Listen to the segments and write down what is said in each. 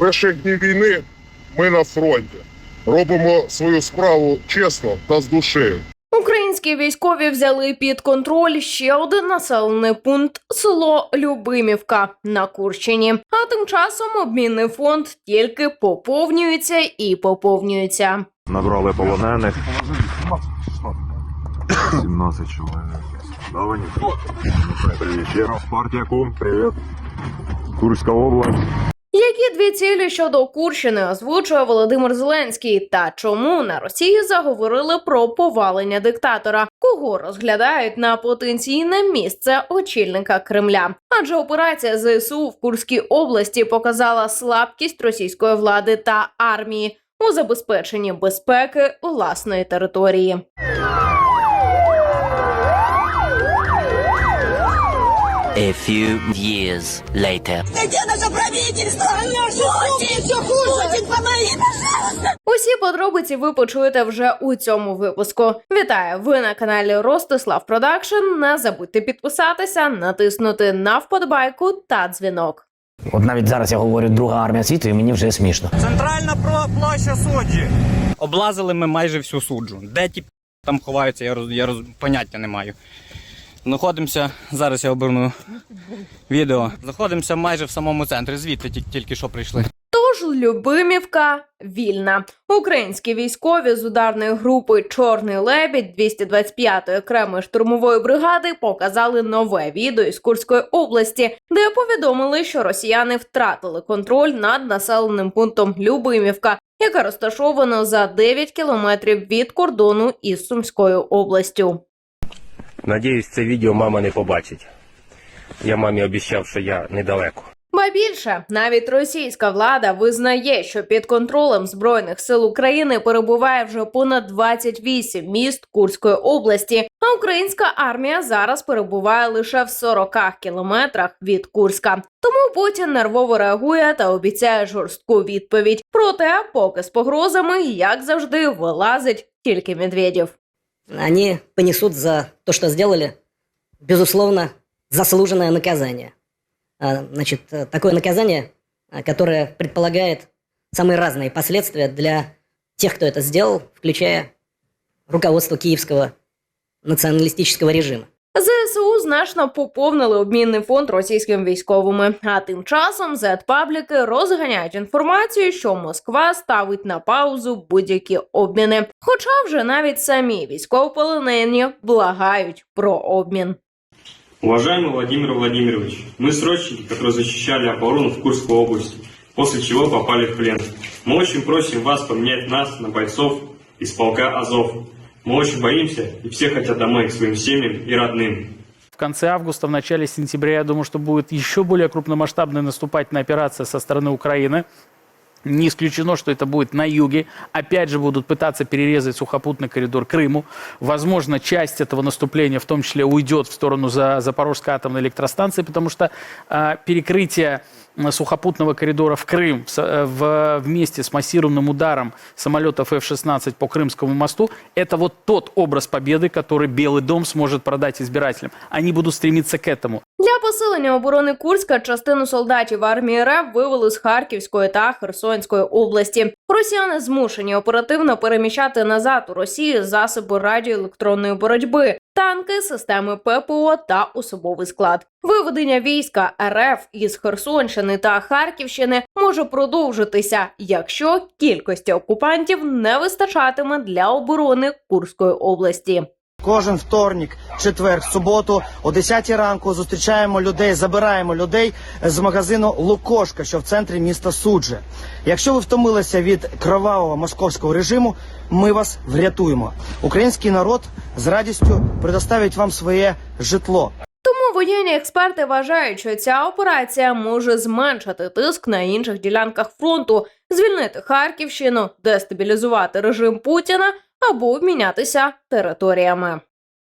перших дні війни ми на фронті. Робимо свою справу чесно та з душею. Українські військові взяли під контроль ще один населений пункт село Любимівка на Курщині. А тим часом обмінний фонд тільки поповнюється і поповнюється. Набрали полонених. 17 чоловік. Давані. Привіт. Ще раз партія Кум. Привіт. Курська область. Які дві цілі щодо Курщини озвучує Володимир Зеленський? Та чому на Росії заговорили про повалення диктатора? Кого розглядають на потенційне місце очільника Кремля? Адже операція ЗСУ в Курській області показала слабкість російської влади та армії у забезпеченні безпеки власної території. A few years later. Где наше правительство? Путин, все хуже. Путин, помоги, пожалуйста. Усі подробиці ви почуєте вже у цьому випуску. Вітаю! Ви на каналі Ростислав Продакшн. Не забудьте підписатися, натиснути на вподобайку та дзвінок. От навіть зараз я говорю друга армія світу, і мені вже смішно. Центральна про- площа суджі. Облазили ми майже всю суджу. Де ті там ховаються, я, роз, я роз, поняття не маю. Знаходимося, зараз я оберну відео. Знаходимося майже в самому центрі, звідти тільки, тільки що прийшли. Тож Любимівка вільна. Українські військові з ударної групи Чорний лебідь 225-ї окремої штурмової бригади показали нове відео із Курської області, де повідомили, що росіяни втратили контроль над населеним пунктом Любимівка, яка розташована за 9 кілометрів від кордону із Сумською областю. Надіюсь, це відео мама не побачить. Я мамі обіцяв, що я недалеко. Ба більше навіть російська влада визнає, що під контролем збройних сил України перебуває вже понад 28 міст Курської області. А українська армія зараз перебуває лише в 40 кілометрах від Курська. Тому Путін нервово реагує та обіцяє жорстку відповідь. Проте, поки з погрозами, як завжди, вилазить тільки Медведєв. Они понесут за то, что сделали, безусловно, заслуженное наказание. А, Значит, такое наказание, а, которое предполагает самые разные последствия для тех, кто это сделал, включая руководство киевского националистического режима. ЗСУ значно поповнили обмінний фонд російськими військовими. А тим часом зет-пабліки розганяють інформацію, що Москва ставить на паузу будь-які обміни. Хоча вже навіть самі військовополонені благають про обмін. Уважаемый Владимир Владимирович, мы срочники, которые защищали оборону в Курской области, после чего попали в плен. Мы очень просим вас поменять нас на бойцов из полка Азов. Мы очень боимся, и все хотят домой к своим семьям и родным. В конце августа, в начале сентября, я думаю, что будет еще более крупномасштабная наступательная операция со стороны Украины. Не исключено, что это будет на юге. Опять же будут пытаться перерезать сухопутный коридор Крыму. Возможно, часть этого наступления в том числе уйдет в сторону за Запорожской атомной электростанции, потому что а, перекрытие сухопутного коридора в Крым с- э, в- вместе с массированным ударом самолетов F-16 по Крымскому мосту, это вот тот образ победы, который Белый дом сможет продать избирателям. Они будут стремиться к этому. Для посилення оборони Курська частину солдатів армії РФ вивели з Харківської та Херсонської області. Росіяни змушені оперативно переміщати назад у Росію засоби радіоелектронної боротьби, танки, системи ППО та особовий склад. Виведення війська РФ із Херсонщини та Харківщини може продовжитися, якщо кількості окупантів не вистачатиме для оборони Курської області. Кожен вторник, четвер, суботу о 10 ранку зустрічаємо людей, забираємо людей з магазину Лукошка, що в центрі міста Судже. Якщо ви втомилися від кровавого московського режиму, ми вас врятуємо. Український народ з радістю предоставить вам своє житло. Тому воєнні експерти вважають, що ця операція може зменшити тиск на інших ділянках фронту, звільнити Харківщину, дестабілізувати режим Путіна або обмінятися територіями.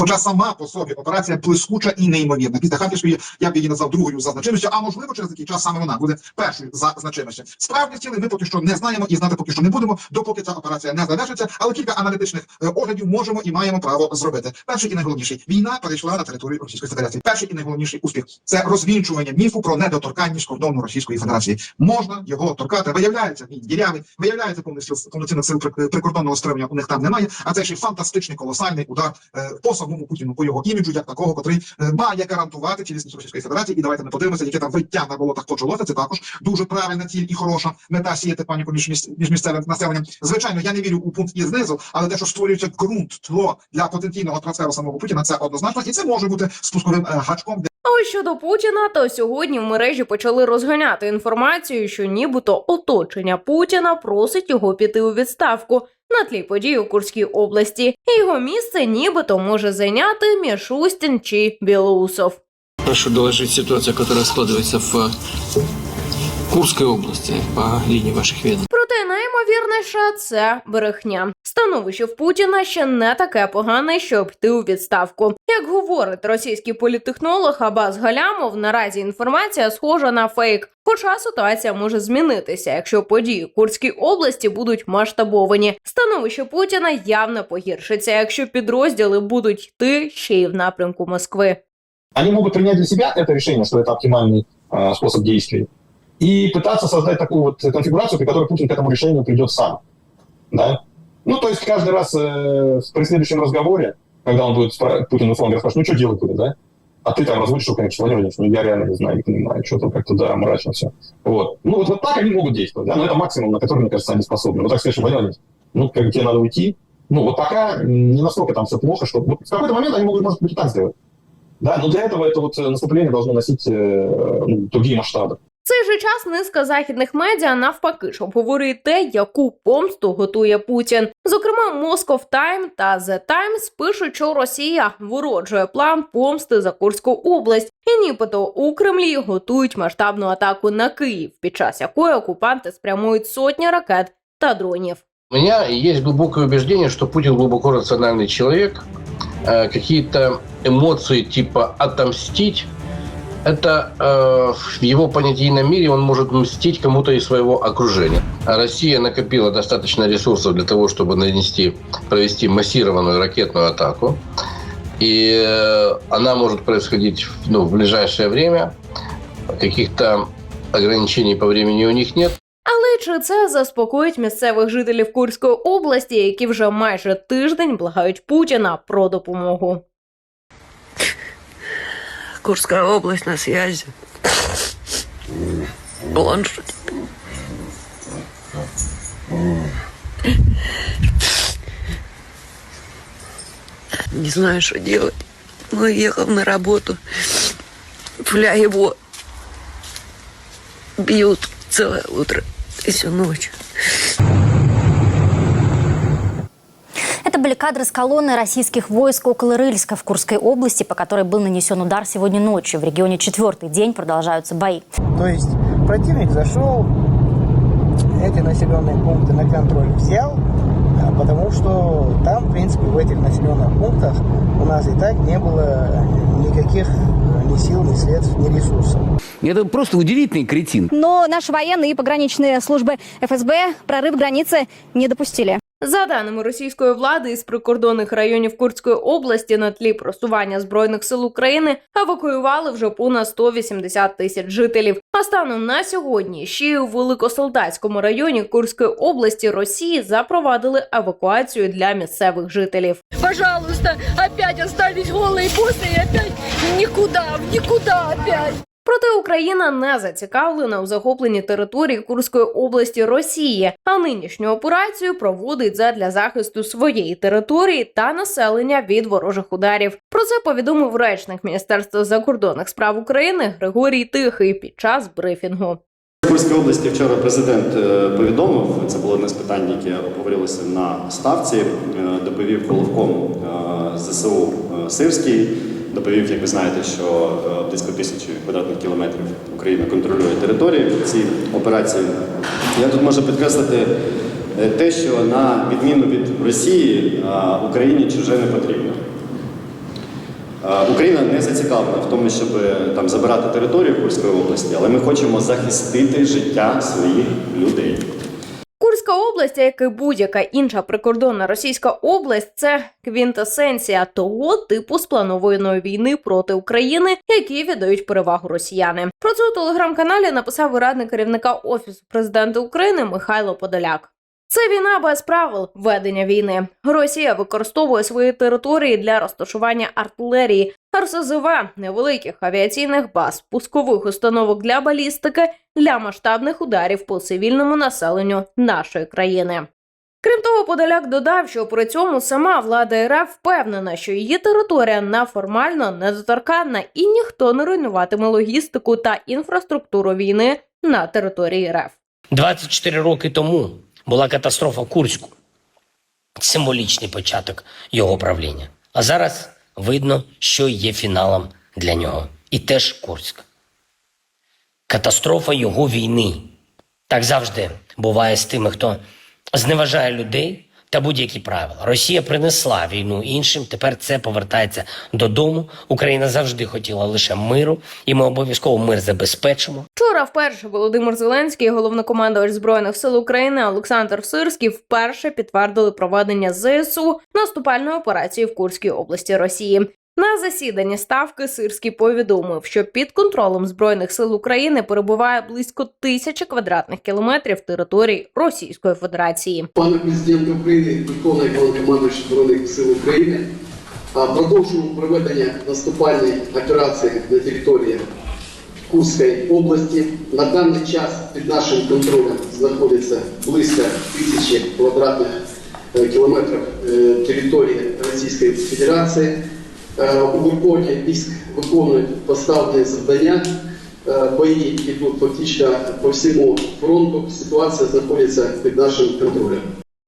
Хоча сама по собі операція блискуча і неймовірна. Після Харківської я б її назвав другою за значимістю, а можливо через який час саме вона буде першою за значимістю. Справді цілий ми поки що не знаємо і знати поки що не будемо, допоки ця операція не завершиться. Але кілька аналітичних е, оглядів можемо і маємо право зробити. Перший і найголовніший війна перейшла на територію Російської Федерації. Перший і найголовніший успіх це розвінчування міфу про недоторканність кордону Російської Федерації. Можна його торкати. Виявляється, він дірявий, виявляється повністю повноцінних сил прикордонного стримання у них там немає. А це ще фантастичний колосальний удар е, по самому Путіну, по його іміджу, як такого, котрий е, має гарантувати цілісність Російської Федерації. І давайте ми подивимося, яке там виття на болотах почалося. Це також дуже правильна ціль і хороша мета сіяти паніку між, між місцевим населенням. Звичайно, я не вірю у пункт і знизу, але те, що створюється ґрунт тло для потенційного трансферу самого Путіна, це однозначно, і це може бути спусковим е, гачком А ось щодо Путіна, то сьогодні в мережі почали розганяти інформацію, що нібито оточення Путіна просить його піти у відставку на тлі подій у Курській області. І його місце нібито може зайняти Мішустін чи Білоусов. Прошу доложить ситуацию, которая складывается в Курской области по линии ваших ведомств Проте найімовірніше це брехня. Становище в Путіна ще не таке погане, щоб йти у відставку. Як говорить російський політтехнолог Абаз Галямов, наразі інформація схожа на фейк. Хоча ситуація може змінитися, якщо події в Курській області будуть масштабовані. Становище Путіна явно погіршиться, якщо підрозділи будуть йти ще й в напрямку Москви. Они могут принять для себя это решение, что это оптимальный э, способ действий, И пытаться создать такую вот конфигурацию, при которой Путин к этому решению придет сам. Да? Ну, то есть каждый раз э, при следующем разговоре, когда он будет спра- Путин условно говоря, спрашивать, ну, что делать будет, да? А ты там руками, что Владимир ну, я реально не знаю, не понимаю, что-то как-то, да, мрачно все. Вот. Ну, вот, вот так они могут действовать, да, но это максимум, на который, мне кажется, они способны. Вот так что, Владимир ну, как тебе надо уйти, ну, вот пока не настолько там все плохо, что вот в какой-то момент они могут, может быть, и так сделать. Да, но для этого это вот э, наступление должно носить э, ну, другие масштабы. В цей же час низка західних медіа навпаки ж обговорює те, яку помсту готує Путін. Зокрема, Moscow Time та The Times пишуть, що Росія вороджує план помсти за Курську область, і нібито у Кремлі готують масштабну атаку на Київ, під час якої окупанти спрямують сотні ракет та дронів. У меня есть глубокое убеждение, что Путин глубоко рациональный человек. Э, Какие-то эмоции типа отомстить, это э, в его понятийном мире он может мстить кому-то из своего окружения. А Россия накопила достаточно ресурсов для того, чтобы нанести, провести массированную ракетную атаку. И э, она может происходить ну, в ближайшее время. Каких-то ограничений по времени у них нет. Але чи це заспокоїть місцевих жителів Курської області, які вже майже тиждень благають Путіна про допомогу? Курская область на связи. Бланш. Не знаю, что делать. Мы ехал на работу. Пля его бьют целое утро и всю ночь. Были кадры с колонны российских войск около Рыльска в Курской области, по которой был нанесен удар сегодня ночью. В регионе четвертый день продолжаются бои. То есть противник зашел, эти населенные пункты на контроль взял, а, потому что там, в принципе, в этих населенных пунктах у нас и так не было никаких э, ни сил, ни средств, ни ресурсов. Это просто удивительный кретин. Но наши военные и пограничные службы ФСБ прорыв границы не допустили. За даними російської влади із прикордонних районів Курської області на тлі просування збройних сил України евакуювали вже понад 180 тисяч жителів. А станом на сьогодні ще й у великосолдатському районі Курської області Росії запровадили евакуацію для місцевих жителів. Пожалуйста, опять остались голые после и опять никуда, в никуда опять. Проте Україна не зацікавлена у захопленні території Курської області Росії, а нинішню операцію проводить задля захисту своєї території та населення від ворожих ударів. Про це повідомив речник Міністерства закордонних справ України Григорій Тихий під час брифінгу. В Курській області вчора президент е, повідомив, це було одне з питань, яке обговорилося на ставці, е, доповів головком е, ЗСУ Сирський, доповів, як ви знаєте, що е, близько тисячі квадратних кілометрів Україна контролює території ці операції. Я тут можу підкреслити е, те, що на відміну від Росії е, Україні чуже не потрібно. Україна не зацікавлена в тому, щоб там забирати територію Курської області, але ми хочемо захистити життя своїх людей. Область, як і будь-яка інша прикордонна російська область, це квінтесенція того типу спланованої війни проти України, які віддають перевагу росіяни. Про це у телеграм-каналі написав радник керівника офісу президента України Михайло Подоляк. Це війна без правил ведення війни. Росія використовує свої території для розташування артилерії, РСЗВ, невеликих авіаційних баз, пускових установок для балістики для масштабних ударів по цивільному населенню нашої країни. Крім того, Подоляк додав, що при цьому сама влада РФ впевнена, що її територія неформально недоторканна і ніхто не руйнуватиме логістику та інфраструктуру війни на території РФ. 24 роки тому була катастрофа Курську. Символічний початок його правління. А зараз видно, що є фіналом для нього. І теж Курськ. Катастрофа його війни. Так завжди буває з тими, хто зневажає людей та будь-які правила. Росія принесла війну іншим. Тепер це повертається додому. Україна завжди хотіла лише миру, і ми обов'язково мир забезпечимо. Вчора вперше Володимир Зеленський, головнокомандувач збройних сил України Олександр Сирський, вперше підтвердили проведення ЗСУ наступальної операції в Курській області Росії. На засіданні ставки Сирський повідомив, що під контролем збройних сил України перебуває близько тисячі квадратних кілометрів території Російської Федерації. Пане президент України, Верховний головнокомандуючий Збройних сил України, продовжуємо проведення наступальної операції на території Курської області. На даний час під нашим контролем знаходиться близько тисячі квадратних е, кілометрів е, території Російської Федерації. Е, У виконанні військ виконують поставлені завдання. Е, Бої йдуть фактично по всьому фронту. Ситуація знаходиться під нашим контролем.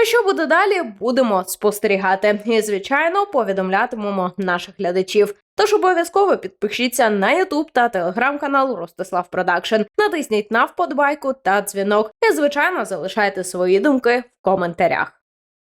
А що буде далі, будемо спостерігати. І, звичайно, повідомлятимемо наших глядачів. Тож обов'язково підпишіться на YouTube та телеграм-канал Ростислав Продакшн. Натисніть на вподобайку та дзвінок. І, звичайно, залишайте свої думки в коментарях.